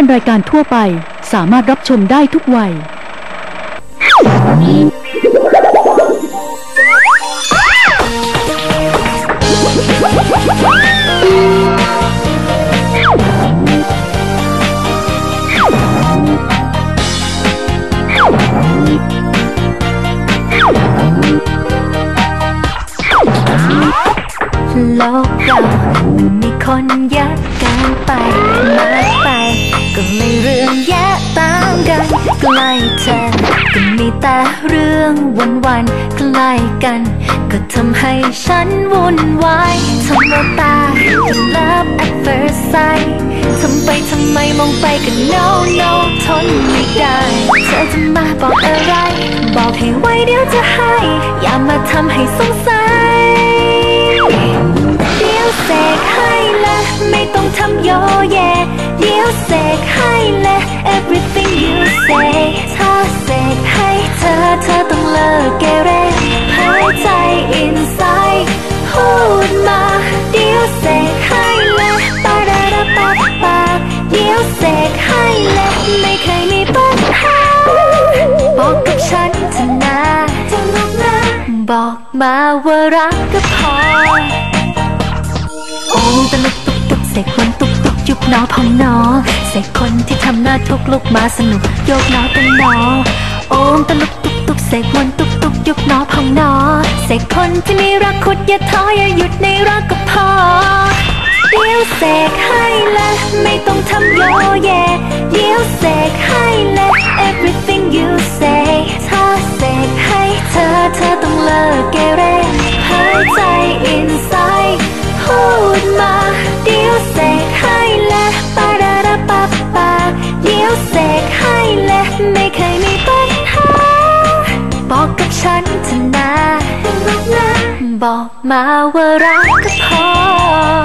เป็นรายการทั่วไป สามารถรับชมได้ทุกวัย โลกเรามีคนยอะเกินไปมาไป ก็ไม่เรื่องแยะตามกันใกล้เธอก็มีแต่เรื่องวันวันใกล้กัน ก็ทำให้ฉันวุ่นวายทำว่าตา love at first sight ทำไปทำไมมองไปก็ no no ทนไม่ได้ เธอจะมาบอกอะไร บอกให้ไว้เดี๋ยวจะให้ อย่ามาทำให้สงสัยเดี๋ยวเสกให้ละไม่ต้องทำโยเย everything you say ถ้าเสกให้เธอเธอต้องเลิกเกเรหายใจ inside พูดมาเดี๋ยวเสกให้ละปาดาดาปาปาเดี๋ยวเสกให้ละไม่เคยมีปัญหาบอกกับฉันเถอะนะจะบอกนะบอกมาว่ารักก็พอโอ้ตลก นอพองหนอเสกคนที่ทำหน้าทุกลุกมาสนุก โยกหนอเป็นหนอโอมตะลุกตุกตุกเสกมนตุกตุกยุบหนอพองหนอเสกคนที่มีรักขุดอย่าท้ออย่าหยุดในรักก็พอเดี๋ยวเสกให้ละไม่ต้องทำโยเย บอกมาว่ารักก็พอ